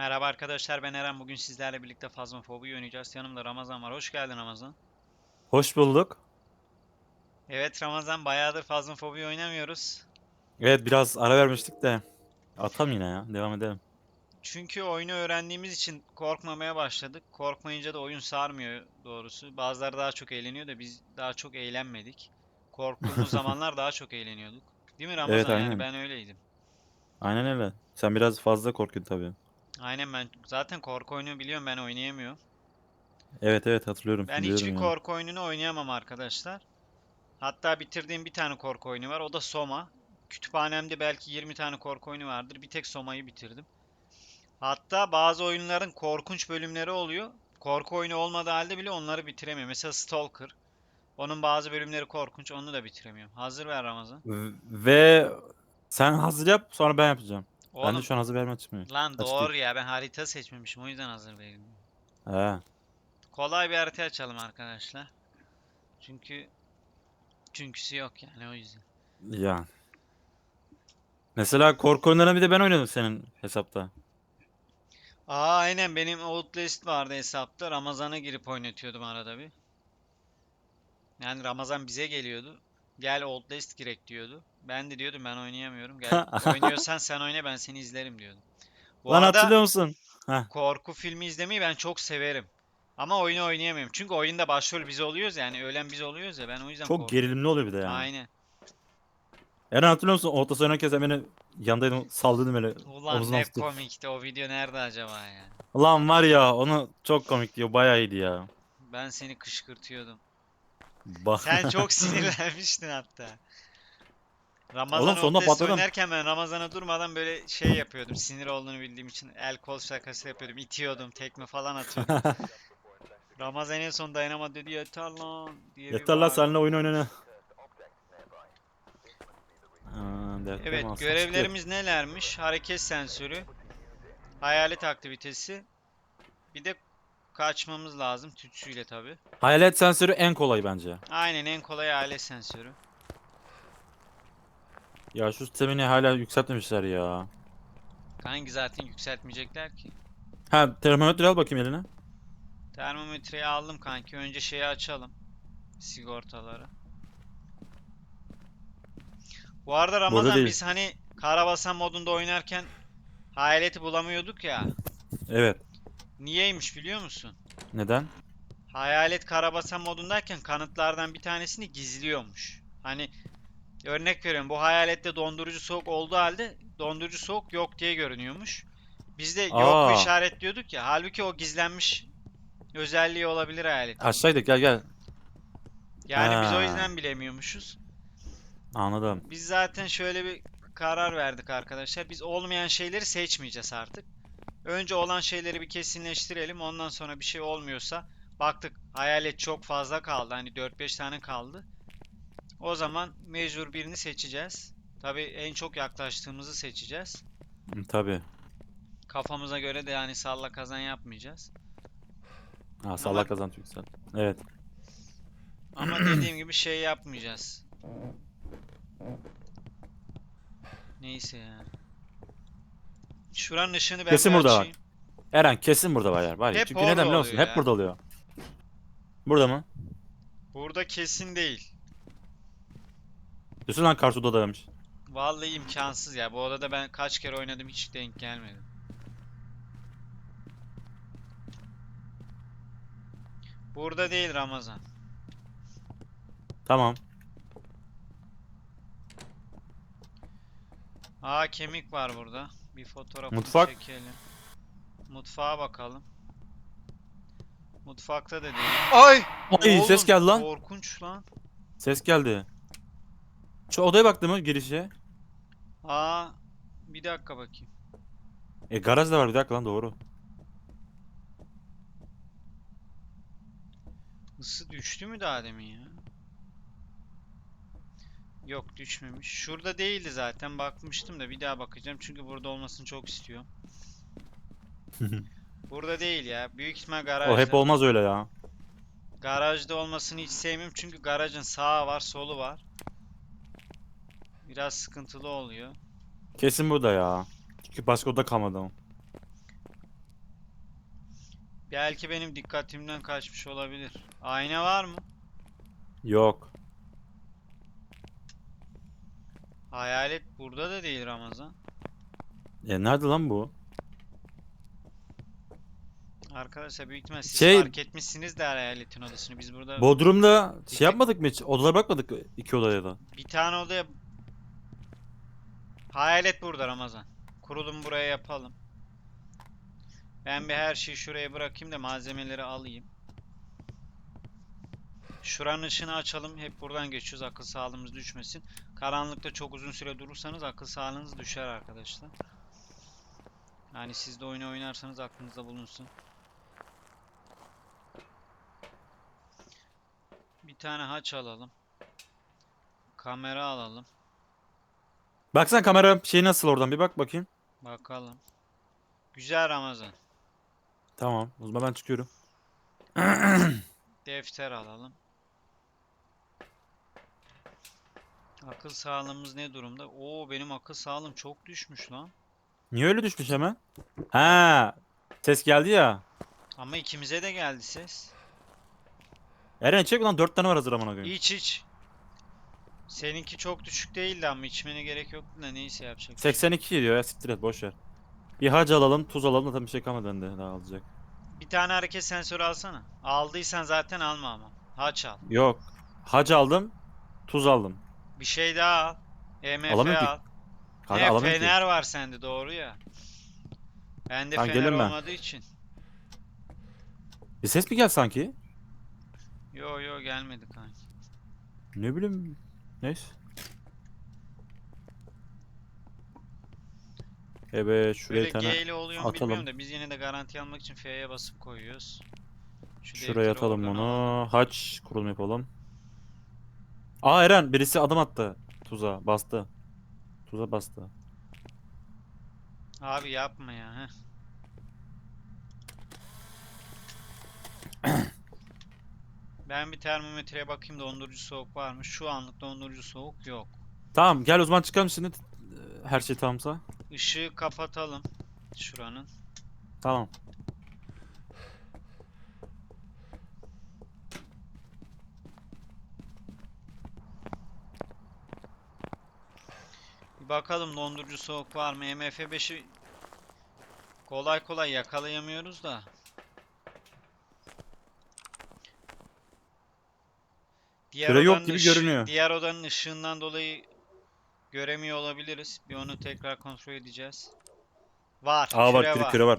Merhaba arkadaşlar ben Eren. Bugün sizlerle birlikte Phasmophobia oynayacağız. Yanımda Ramazan var. Hoş geldin Ramazan. Hoş bulduk. Evet Ramazan bayağıdır Phasmophobia oynamıyoruz. Evet biraz ara vermiştik de. Atam yine ya. Devam edelim. Çünkü oyunu öğrendiğimiz için korkmamaya başladık. Korkmayınca da oyun sarmıyor doğrusu. Bazıları daha çok eğleniyor da biz daha çok eğlenmedik. Korktuğumuz zamanlar daha çok eğleniyorduk. Değil mi Ramazan? Evet, Yani aynen. ben öyleydim. Aynen öyle. Sen biraz fazla korkuyorsun tabii. Aynen ben zaten korku oyunu biliyorum ben oynayamıyorum. Evet evet hatırlıyorum. Ben biliyorum hiçbir ya. korku oyununu oynayamam arkadaşlar. Hatta bitirdiğim bir tane korku oyunu var. O da Soma. Kütüphanemde belki 20 tane korku oyunu vardır. Bir tek Soma'yı bitirdim. Hatta bazı oyunların korkunç bölümleri oluyor. Korku oyunu olmadığı halde bile onları bitiremiyorum. Mesela Stalker. Onun bazı bölümleri korkunç. Onu da bitiremiyorum. Hazır ver Ramazan. Ve sen hazır yap sonra ben yapacağım. Ben Oğlum de şu an hazır verme çıkmıyor. lan Açtı. doğru ya ben harita seçmemişim. O yüzden hazır değilim. He. Kolay bir harita açalım arkadaşlar. Çünkü çünküsü yok yani o yüzden. Ya. Mesela korku oyunlarını bir de ben oynadım senin hesapta. Aa aynen benim Outlast vardı hesapta. Ramazan'a girip oynatıyordum arada bir. Yani Ramazan bize geliyordu. Gel Outlast girek diyordu. Ben de diyordum ben oynayamıyorum. Gel oynuyorsan sen oyna ben seni izlerim diyordum. Bu Lan arada hatırlıyor musun? korku filmi izlemeyi ben çok severim. Ama oyunu oynayamıyorum. Çünkü oyunda başrol biz oluyoruz yani ölen biz oluyoruz ya ben o yüzden Çok kork- gerilimli oluyor bir de yani. Aynen. Eren hatırlıyor musun? Ortası oynarken sen beni yandaydın salladın böyle Ulan omzuna ne tutup. komikti o video nerede acaba ya? Lan var ya onu çok komik diyor. Bayağı iyiydi ya. Ben seni kışkırtıyordum. Bak. Sen çok sinirlenmiştin hatta. Ramazan Oğlum sonunda patladım. oynarken ben Ramazan'a durmadan böyle şey yapıyordum. Sinir olduğunu bildiğim için el kol şakası yapıyordum. itiyordum, tekme falan atıyordum. Ramazan en son dayanamadı dedi yeter lan diye Yeter lan seninle oyun oynana. Evet görevlerimiz nelermiş? Hareket sensörü, hayalet aktivitesi, bir de kaçmamız lazım tütsüyle tabi. Hayalet sensörü en kolay bence. Aynen en kolay hayalet sensörü. Ya şu sistemini hala yükseltmemişler ya. Kanki zaten yükseltmeyecekler ki. Ha termometre al bakayım eline. Termometreyi aldım kanki. Önce şeyi açalım. Sigortaları. Bu arada Ramazan değil. biz hani karabasan modunda oynarken hayaleti bulamıyorduk ya. Evet. Niyeymiş biliyor musun? Neden? Hayalet karabasan modundayken kanıtlardan bir tanesini gizliyormuş. Hani örnek veriyorum bu hayalette dondurucu soğuk olduğu halde dondurucu soğuk yok diye görünüyormuş. Biz de yok Aa. işaretliyorduk ya. Halbuki o gizlenmiş özelliği olabilir hayalet. Aşağı gidelim gel gel. Yani biz o Ha. yüzden bilemiyormuşuz. Anladım. Biz zaten şöyle bir karar verdik arkadaşlar. Biz olmayan şeyleri seçmeyeceğiz artık. Önce olan şeyleri bir kesinleştirelim. Ondan sonra bir şey olmuyorsa baktık hayalet çok fazla kaldı. Hani 4-5 tane kaldı. O zaman mecbur birini seçeceğiz. Tabii en çok yaklaştığımızı seçeceğiz. Hı, Tabii. Kafamıza göre de yani salla kazan yapmayacağız. Ha salla kazan yüksel. Evet. Ama dediğim gibi şey yapmayacağız. Neyse ya. Şuranın ışığını ben Kesin burada açayım. Eren kesin burada var ya. Var ya. Hep Çünkü neden biliyor musun? Hep burada oluyor. Burada mı? Burada kesin değil. Diyorsun lan karşı odadaymış. Vallahi imkansız ya. Bu odada ben kaç kere oynadım hiç denk gelmedi. Burada değil Ramazan. Tamam. Aa kemik var burada. Bir fotoğrafını Mutfak. çekelim. Mutfağa bakalım. Mutfakta da değil. Ay! Ay ses geldi lan. Korkunç lan. Ses geldi. Şu odaya baktı mı girişe? Aa bir dakika bakayım. E garaj da var bir dakika lan doğru. Isı düştü mü daha demin ya? Yok düşmemiş. Şurada değildi zaten bakmıştım da bir daha bakacağım çünkü burada olmasını çok istiyorum. Burada değil ya. Büyük ihtimal garajda. o hep olmaz öyle ya. Garajda olmasını hiç sevmiyorum çünkü garajın sağı var, solu var. Biraz sıkıntılı oluyor. Kesin burada ya. Çünkü başka oda kalmadı. Belki benim dikkatimden kaçmış olabilir. Ayna var mı? Yok. Hayalet burada da değil Ramazan. E nerede lan bu? Arkadaşlar büyük ihtimal siz Şey- fark etmişsiniz de hayaletin odasını. Biz burada Bodrum'da şey yapmadık mı hiç? Odalara bakmadık iki odaya da. bir tane odaya... Hayalet burada Ramazan. Kurulum buraya yapalım. Ben bir her şeyi şuraya bırakayım da malzemeleri alayım. Şuranın ışığını açalım. Hep buradan geçiyoruz. Akıl sağlığımız düşmesin. Karanlıkta çok uzun süre durursanız akıl sağlığınız düşer arkadaşlar. Yani siz de oyunu oynarsanız aklınızda bulunsun. Bir tane haç alalım. Kamera alalım. Baksana kamera şey nasıl oradan bir bak bakayım. Bakalım. Güzel Ramazan. Tamam. O zaman ben çıkıyorum. Defter alalım. Akıl sağlığımız ne durumda? Oo benim akıl sağlığım çok düşmüş lan. Niye öyle düşmüş hemen? Ha, ses geldi ya. Ama ikimize de geldi ses. Eren çek lan 4 tane var hazır amına koyayım. İç iç. Seninki çok düşük değildi ama içmene gerek yoktu da neyse yapacak. bir şey yok. 82 diyor ya siktir et boş ver. Bir hac alalım, tuz alalım da tabii bir şey kalmadı bende daha alacak. Bir tane hareket sensörü alsana. Aldıysan zaten alma ama. Haç al. Yok. Hac aldım, tuz aldım. Bir şey daha al. EMF Alamıyorum ki. al. Kanka Ne alamıyorum ki. fener var sende doğru ya. Bende Kanka fener gelin ben. olmadığı için. Bir ses mi geldi sanki? Yo yo gelmedi kanki. Ne bileyim. Neyse. Evet şuraya Böyle tane G ile oluyor mu atalım. bilmiyorum da biz yine de garanti almak için F'ye basıp koyuyoruz. Şu şuraya atalım bunu. alalım. Haç kurulum yapalım. Aa Eren birisi adım attı. Tuza bastı. Tuza bastı. Abi yapma ya. Heh. Ben bir termometreye bakayım dondurucu soğuk var mı? Şu anlık dondurucu soğuk yok. Tamam gel o zaman çıkalım şimdi. Her şey tamamsa. Işığı kapatalım. Şuranın. Tamam. Bir bakalım dondurucu soğuk var mı? MF5'i kolay kolay yakalayamıyoruz da. Diğer Süre yok odanın gibi ışı- görünüyor. Diğer odanın ışığından dolayı göremiyor olabiliriz. Bir onu tekrar kontrol edeceğiz. Var, Aa bak küre var. küre var.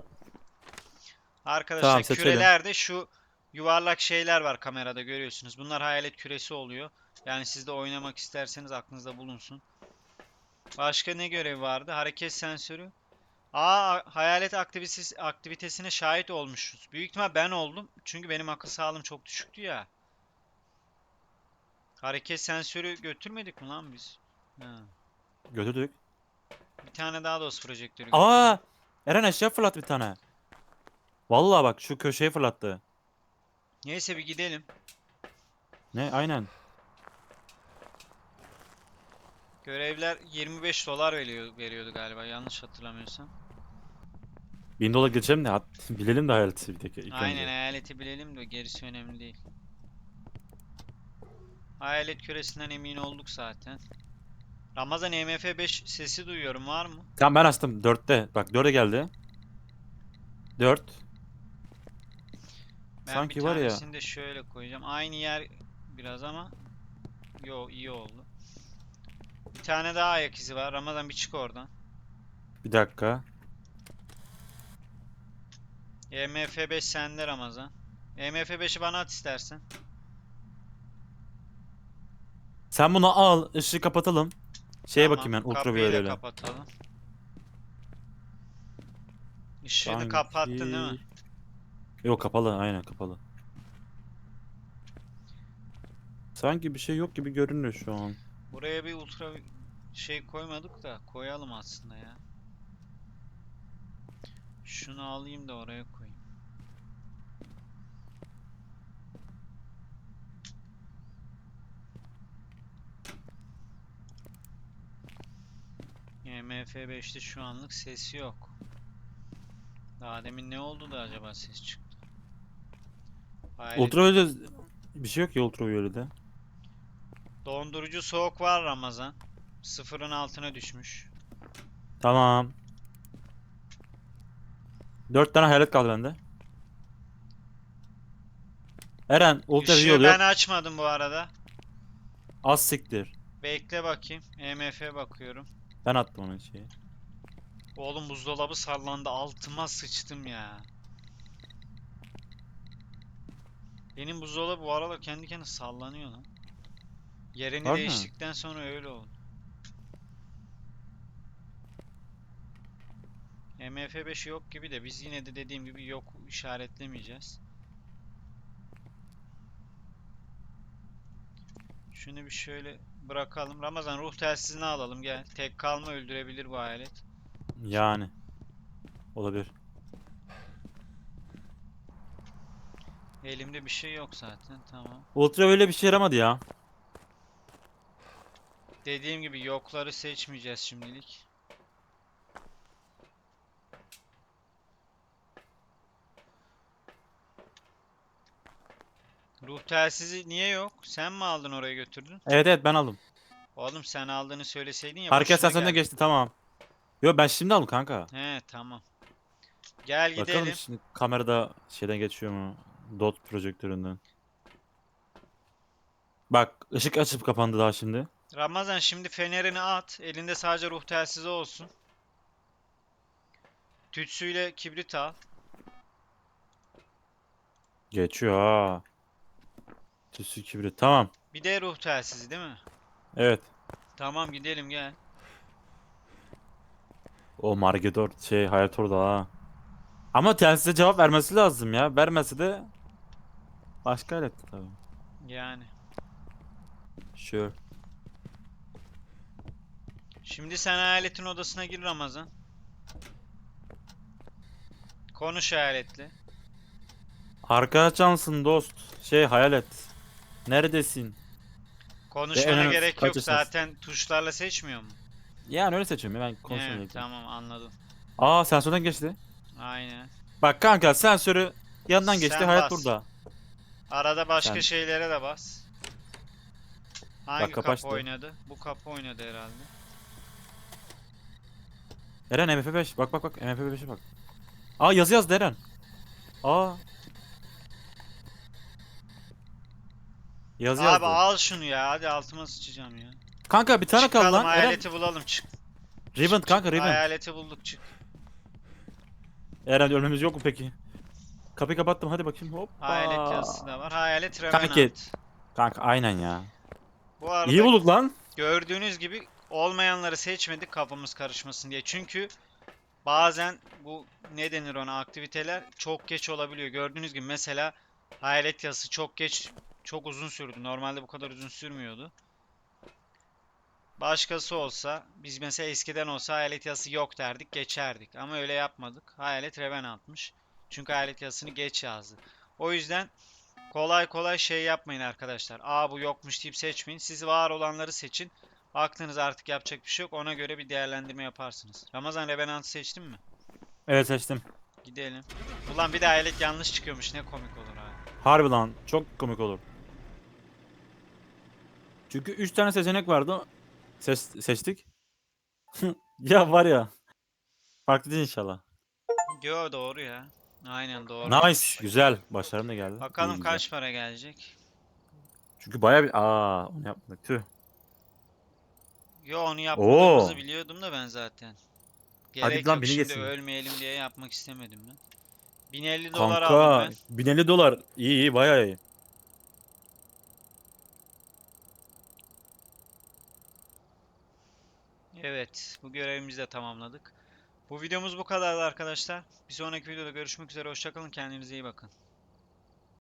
Arkadaşlar Tamam, seçelim. kürelerde şu yuvarlak şeyler var kamerada görüyorsunuz. Bunlar hayalet küresi oluyor. Yani siz de oynamak isterseniz aklınızda bulunsun. Başka ne görevi vardı? Hareket sensörü. Aa hayalet aktivitesi, aktivitesine şahit olmuşuz. Büyük ihtimal ben oldum. Çünkü benim akıl sağlığım çok düşüktü ya. Hareket sensörü götürmedik mi lan biz? Ha. Götürdük. Bir tane daha DOS projektörü Aa! Eren eşya fırlat bir tane. Vallahi bak şu köşeye fırlattı. Neyse bir gidelim. Ne? Aynen. Görevler 25 dolar veriyor, veriyordu galiba yanlış hatırlamıyorsam. 1000 dolar geçelim de bilelim de hayaleti bir tek Aynen önce. hayaleti bilelim de gerisi önemli değil. Hayalet küresinden emin olduk zaten. Ramazan MF5 sesi duyuyorum var mı? Tamam ben açtım 4'te. Bak 4'e geldi. 4. Ben Sanki bir var ya. tanesini de şöyle koyacağım. Aynı yer biraz ama yo iyi oldu. Bir tane daha ayak izi var. Ramazan bir çık oradan. Bir dakika. MF5 sende Ramazan. MF5'i bana at istersen. Sen bunu al, ışığı kapatalım. Şeye Tamam, bakayım ben kapıyı da kapatalım. Işığını Sanki- kapattın değil mi? Yok kapalı, aynen kapalı. Sanki bir şey yok gibi görünüyor şu an. Buraya bir ultra şey koymadık da koyalım aslında ya. Şunu alayım da oraya koyayım. MF5'te şu anlık ses yok. Daha demin ne oldu da acaba ses çıktı? Hayalet- Ultraviyole bir şey yok ya ultraviyolede. Dondurucu soğuk var Ramazan. Sıfırın altına düşmüş. Tamam. Dört tane hayalet kaldı bende. Eren ultraviyole Işığı yok. ben açmadım bu arada. Az siktir. Bekle bakayım. EMF bakıyorum. Ben attım onun şeyi. Oğlum buzdolabı sallandı. Altıma sıçtım ya. Benim buzdolabı bu arada kendi kendine sallanıyor lan. Yerini Var mı? değiştikten sonra öyle oldu. MF5 yok gibi de biz yine de dediğim gibi yok işaretlemeyeceğiz. Şunu bir şöyle bırakalım. Ramazan ruh telsizini alalım gel. Tek kalma öldürebilir bu hayalet. Yani. Olabilir. Elimde bir şey yok zaten. Tamam. Ultraviyole bir şey yaramadı ya. Dediğim gibi yokları seçmeyeceğiz şimdilik. Ruh telsizi niye yok? Sen mi aldın oraya götürdün? Evet evet ben aldım. Oğlum sen aldığını söyleseydin ya Hareket boşuna istasyonuna geldi. geçti tamam. Yo ben şimdi aldım kanka. He tamam. Gel Bakalım gidelim. şimdi kamerada şeyden geçiyor mu? Dot projektöründen. Bak ışık açıp kapandı daha şimdi. Ramazan şimdi fenerini at. Elinde sadece ruh telsizi olsun. Tütsüyle kibrit al. Geçiyor ha. Tüsü kibrit tamam. Bir de ruh telsizi değil mi? Evet. Tamam gidelim gel. O Margedor şey hayat orada ha. Ama telsize cevap vermesi lazım ya. Vermesi de başka alet tabii. Yani. Sure. Şimdi sen hayaletin odasına gir Ramazan. Konuş hayaletle. Arka çalsın dost. Şey hayalet. Neredesin? Konuşmana önemli- gerek yok yaşındasın? zaten tuşlarla seçmiyor mu? Yani öyle seçiyorum ya ben He, konuşuyorum. tamam anladım. Aa sensörden geçti. Aynen. Bak kanka sensörü yandan geçti Sen hayat bas. burada. Arada başka Sen- şeylere de bas. Hangi kapı kapı açtı. oynadı? Bu kapı oynadı herhalde. Eren MF5 bak bak bak MF5'e bak. Aa yazı yazdı Eren. Aa. Yazı Abi yazdı. al şunu ya. Hadi altıma sıçacağım ya. Kanka bir tane kaldı Çıkalım lan. Eren. hayaleti bulalım çık. Çık, kanka. Riven. Hayaleti bulduk çık. Eren ölmemiz yok mu peki? Kapıyı kapattım hadi bakayım hoppa. Hayalet yazısı da var. Hayalet Kanki. Revenant. Kanka aynen ya. Bu arada İyi bulduk lan. Gördüğünüz gibi olmayanları seçmedik kafamız karışmasın diye. Çünkü bazen bu ne denir ona aktiviteler çok geç olabiliyor. Gördüğünüz gibi mesela hayalet yazısı çok geç çok uzun sürdü. Normalde bu kadar uzun sürmüyordu. Başkası olsa biz mesela eskiden olsa hayalet yazısı yok derdik geçerdik. Ama öyle yapmadık. Hayalet Revenant'mış. Çünkü hayalet yazısını geç yazdı. O yüzden Kolay kolay şey yapmayın arkadaşlar. Aa bu yokmuş deyip seçmeyin. Siz var olanları seçin. Baktınız artık yapacak bir şey yok. Ona göre bir değerlendirme yaparsınız. Ramazan Revenant'ı seçtin mi? Evet seçtim. Gidelim. Ulan bir de alet yanlış çıkıyormuş. Ne komik olur abi. Harbi lan çok komik olur. Çünkü 3 tane seçenek vardı. Seç, seçtik. ya var ya. Farklı değil inşallah. Yo doğru ya. Aynen doğru. Nice. Güzel. Başarım da geldi. Bakalım İyi, güzel. kaç para gelecek. Çünkü baya bir... Aa onu yapmadık. Tüh. Yo onu yapmadığımızı Oo. biliyordum da ben zaten. Hadi Gerek lan yok beni şimdi geçsin. ölmeyelim diye yapmak istemedim ben. 1050 dolar aldım Kanka ben. 1050 dolar. İyi iyi baya iyi. Evet, bu görevimizi de tamamladık. Bu videomuz bu kadardı arkadaşlar. Bir sonraki videoda görüşmek üzere. Hoşçakalın. Kendinize iyi bakın.